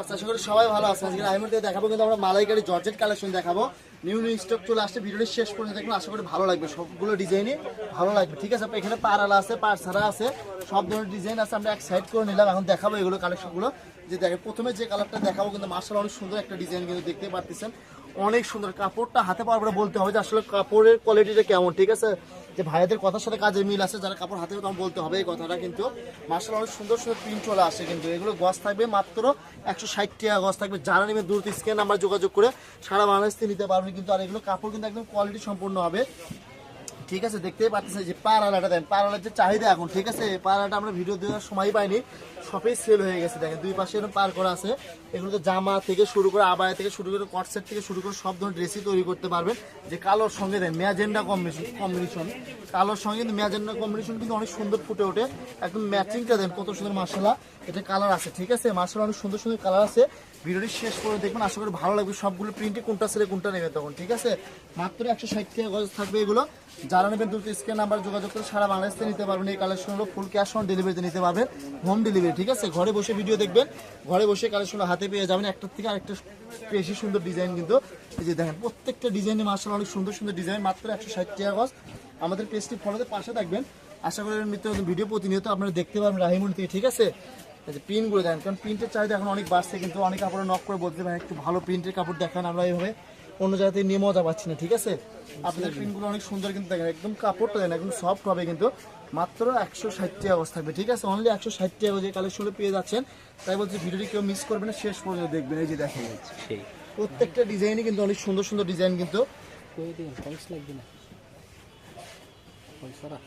আচ্ছা, আশা করি সবাই ভালো আছে আজকে আমি দেখাবো কিন্তু আমরা মালাইকারি জর্জেট কালেকশন দেখাবো। নিউ নিউ স্টক চলে আসছে ভিডিওটি শেষ পর্যন্ত দেখুন আশা করি ভালো লাগবে। সবগুলো ডিজাইনই ভালো লাগবে ঠিক আছে? এখানে পারালা আছে পার ছাড়া আছে সব ধরনের ডিজাইন আছে আমরা এক সাইড করে নিলাম এখন দেখাবো এগুলো কালেকশনগুলো যে দেখে প্রথমে যে কালারটা দেখাবো কিন্তু মার্শাল অনেক সুন্দর একটা ডিজাইন কিন্তু দেখতে পারতেছেন। অনেক সুন্দর। কাপড়টা হাতে পাওয়ার বলতে হবে যে আসলে কাপড়ের কোয়ালিটিটা কেমন, ঠিক আছে? যে ভাইয়াদের কথার সাথে কাজে মিল আছে, যারা কাপড় হাতে তখন বলতে হবে এই কথাটা কিন্তু। মার্শাল অনেক সুন্দর সুন্দর প্রিন্ট চলে আসে কিন্তু। এগুলো গজ থাকবে মাত্র একশো ষাট টাকা গজ থাকবে। যারা নেবে দ্রুত স্ক্যান আমরা যোগাযোগ করে সারা বাংলাদেশ নিতে পারবে কিন্তু। আর এগুলো কাপড় কিন্তু একদম কোয়ালিটি সম্পূর্ণ হবে। ঠিক আছে, দেখতেই পাচ্ছেন যে পাড়ালাটা দেন পাড়ালার যে চাহিদা এখন, ঠিক আছে? এই পাড়ালাটা আমরা ভিডিও দেওয়ার সময় পাইনি, সবই সেল হয়ে গেছে। দেখেন, দুই পাশে এরকম পার করা আছে। এগুলো তো জামা থেকে শুরু করে আবায়া থেকে শুরু করে কটসেট থেকে শুরু করে সব ধরনের ড্রেসই তৈরি করতে পারবেন। যে কালোর সঙ্গে দেন, ম্যাজেন্ডা কম্বিনেশন কম্বিনেশন কালোর সঙ্গে কিন্তু ম্যাজেন্ডা কম্বিনেশন কিন্তু অনেক সুন্দর ফুটে ওঠে। একদম ম্যাচিংটা দেন, কত সুন্দর মার্শালা এটা কালার আছে, ঠিক আছে? মার্শাল অনেক সুন্দর সুন্দর কালার আছে। ভিডিওটি শেষ করে দেখবেন। আশা করি ভালো লাগবে। সবগুলো প্রিন্টে কোনটা ছেড়ে কোনটা নেবে তখন, ঠিক আছে? মাত্র একশো ষাট টাকা গজ থাকবে এগুলো। যারা নেবেন দ্রুত স্ক্যান নাম্বার যোগাযোগ করে সারা বাংলাদেশ নিতে পারবেন। এই কালেকশনগুলো ফুল ক্যাশ অন ডেলিভারিতে নিতে পারবেন। হোম ডেলিভারি ঠিক আছে? ঘরে বসে ভিডিও দেখবেন। ঘরে বসে কালেকশনগুলো হাতে পেয়ে যাবেন। একটার থেকে আরেকটা বেশি সুন্দর ডিজাইন কিন্তু। এই যে দেখেন, প্রত্যেকটা ডিজাইনে মার্শাল অনেক সুন্দর সুন্দর ডিজাইন মাত্র একশো ষাট টাকা গজ আমাদের পেজটি ফলোতে পাশে থাকবেন। আশা করি নতুন ভিডিও প্রতিনিয়ত আপনারা দেখতে পাবেন রাহিমুন থেকে ঠিক আছে? যে প্রিন্টগুলো দেখেন, কারণ প্রিন্টের চাহিদা এখন অনেক বাড়ছে কিন্তু অনেক কাপড় নক করে বলতে পারেন, একটু ভালো প্রিন্টের কাপড় দেখান আমরা এইভাবে। অন্য জায়গা থেকে নিয়ে মজা পাচ্ছি না ঠিক আছে? আপনাদের প্রিন্টগুলো অনেক সুন্দর কিন্তু দেখেন একদম কাপড়টা দেন একদম সফট হবে কিন্তু। মাত্র একশো ষাট টাকা অবস্থা থাকবে ঠিক আছে? অনলি একশো ষাট টাকা যে কালেকশনে পেয়ে যাচ্ছেন তাই বলছি ভিডিওটি কেউ মিস করবে না শেষ পর্যন্ত দেখবেন এই যে দেখেন। প্রত্যেকটা ডিজাইনই কিন্তু অনেক সুন্দর সুন্দর ডিজাইন কিন্তু। লাগবে না। পয়সারা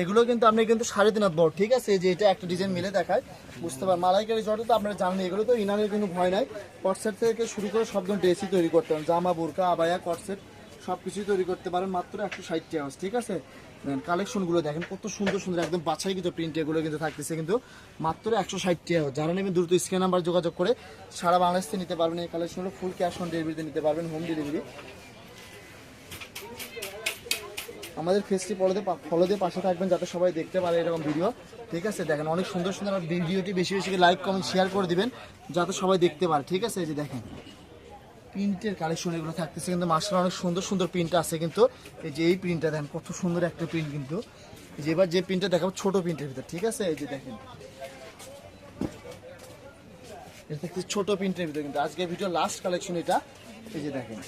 এগুলো কিন্তু আপনি কিন্তু সাড়ে তিন হাত বড় ঠিক আছে? যে এটা একটা ডিজাইন মিলে দেখায়। বুঝতে পারেন মালাইকারি জটা তো আপনারা জানেন এগুলো তো ইনারের কোনো ভয় নাই। কটসেট থেকে শুরু করে সব ধরনের ড্রেসই তৈরি করতে পারেন। জামা, বোরকা, আবায়া কটসেট সব কিছুই তৈরি করতে পারেন। মাত্র একশো ষাট টাকা ঠিক আছে? কালেকশনগুলো দেখেন, কত সুন্দর সুন্দর, একদম বাছাই কিন্তু প্রিন্ট এগুলো কিন্তু থাকতেছে কিন্তু। মাত্র একশো ষাট টাকা যারা নেবেন দ্রুত স্ক্যান নাম্বার যোগাযোগ করে সারা বাংলাদেশ নিতে পারবেন। এই কালেকশনগুলো ফুল ক্যাশ অন ডেলিভারিতে নিতে পারবেন হোম ডেলিভারি আমাদের ফেসটি ফলো দিয়ে ফলো দিয়ে পাশে থাকবেন যাতে সবাই দেখতে পারে এরকম ভিডিও ঠিক আছে? দেখেন, অনেক সুন্দর সুন্দর ভিডিওটি বেশি বেশি লাইক কমেন্ট শেয়ার করে দিবেন যাতে সবাই দেখতে পারে। ঠিক আছে? এই যে দেখেন প্রিন্টের কালেকশন এগুলো থাকতেছে কিন্তু মার্শাল অনেক সুন্দর সুন্দর প্রিন্ট আছে কিন্তু। এই যে এই প্রিন্টটা দেখেন, কত সুন্দর একটা প্রিন্ট কিন্তু। যে এবার যে প্রিন্টটা দেখাবো, ছোট প্রিন্টের ভিতর। ঠিক আছে? এই যে দেখেন। এটা ছোট প্রিন্টের ভিতর কিন্তু। আজকে ভিডিও লাস্ট কালেকশন এটা। এই যে দেখেন।